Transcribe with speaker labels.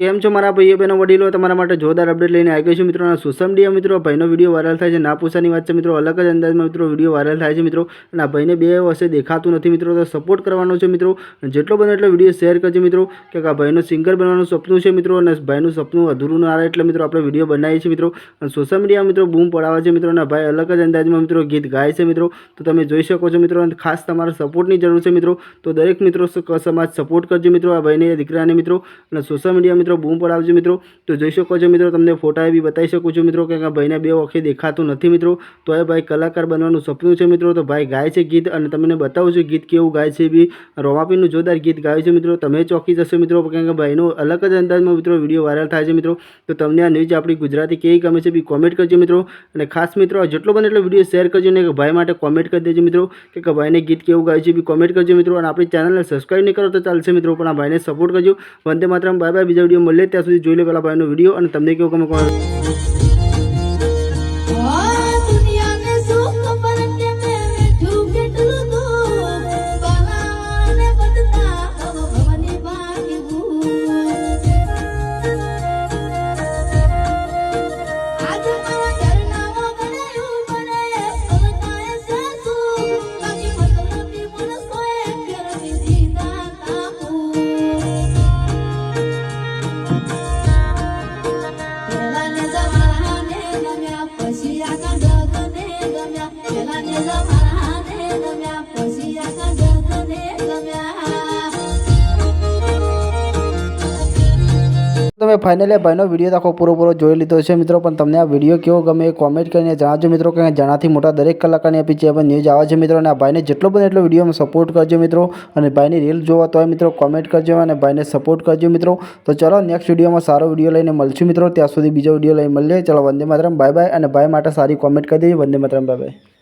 Speaker 1: કેમ છો મારા ભાઈઓ બહેનો, વડીલો? તમારા માટે જોરદાર અપડેટ લઈને આવી ગયો છું મિત્રો. સોશિયલ મીડિયા મિત્રો, ભાઈનો વીડિયો વાયરલ થાય છે. ના પૂછાની વાત છે મિત્રો, અલગ જ અંદાજમાં મિત્રો વીડિયો વાયરલ થાય છે મિત્રો. અને આ ભાઈને બે વર્ષે દેખાતું નથી મિત્રો, તો સપોર્ટ કરવાનો છે મિત્રો. જેટલો બને એટલો વીડિયો શેર કરજો મિત્રો કે આ ભાઈનું સિંગર બનવાનું સપનું છે મિત્રો. અને ભાઈનું સપનું અધૂરું ના રહે એટલે મિત્રો આપણે વીડિયો બનાવીએ છીએ મિત્રો. અને સોશિયલ મીડિયા મિત્રો બૂમ પડાવે છે મિત્રો. અને ભાઈ અલગ જ અંદાજમાં મિત્રો ગીત ગાય છે મિત્રો. તો તમે જોઈ શકો છો મિત્રો, અને ખાસ તમારા સપોર્ટની જરૂર છે મિત્રો. તો દરેક મિત્રો સમાજ સપોર્ટ કરજો મિત્રો, આ ભાઈને દીકરાને મિત્રો. અને સોશિયલ મીડિયા મિત્રો બૂમ પડાવજો મિત્રો. તો જોઈ શકો છો મિત્રો, તમને ફોટા એ બી બતાવી શકું છું મિત્રો કે ભાઈને બે વખતે દેખાતું નથી મિત્રો. તો એ ભાઈ કલાકાર બનવાનું સપનું છે મિત્રો. તો ભાઈ ગાય છે ગીત અને તમને બતાવું છું ગીત કેવું ગાય છે બી. રોમાપીનું જોરદાર ગીત ગાયું છે મિત્રો. તમે ચોકી જશો મિત્રો, કારણ કે ભાઈનો અલગ જ અંદાજમાં મિત્રો વીડિયો વાયરલ થાય છે મિત્રો. તો તમને આ ન્યૂઝ આપણી ગુજરાતી કેવી ગમે છે બી કોમેન્ટ કરજો મિત્રો. અને ખાસ મિત્રો જેટલો બને એટલો વીડિયો શેર કરજો ને કે ભાઈ માટે કોમેન્ટ કરી દેજો મિત્રો કે કે ભાઈને ગીત કેવું ગાયું છે બી કોમેન્ટ કરજો મિત્રો. અને આપણી ચેનલને સબસ્ક્રાઈબ નહીં કરો તો ચાલશે મિત્રો, પણ આ ભાઈને સપોર્ટ કરજો. વંદે માત્ર બાય બાય. બીજા વીડિયો મળીએ ત્યાં સુધી જોઈ લો પેલા ભાઈનો વીડિયો અને તમને કેવો ગમે
Speaker 2: ગમ્યા પછી આખા જગને ગમ્યા પેલાને જમાનાને ગમ્યા
Speaker 1: તમે ફાઇનલી ભાઈનો વીડિયો આખો પૂરો જોઈ લીધો છે મિત્રો, પણ તમને આ વીડિયો કેવો ગમે એ કોમેન્ટ કરીને જણાવજો મિત્રો કે જણાથી મોટા દરેક કલાકારની આપી પણ ન્યૂઝ આવે છે મિત્રો, અને આ ભાઈને જેટલો બને એટલો વિડીયોમાં સપોર્ટ કરજો મિત્રો, અને ભાઈની રીલ જોવા તો મિત્રો કોમેન્ટ કરજો અને ભાઈને સપોર્ટ કરજો મિત્રો. તો ચલો નેક્સ્ટ વિડીયોમાં સારો વીડિયો લઈને મળશું મિત્રો, ત્યાં સુધી બીજો વીડિયો લઈને મળીએ. ચલો વંદે માતરમ બાય બાય અને ભાઈ માટે સારી કોમેન્ટ કરી દેજો વંદે માતરમ બાય બાય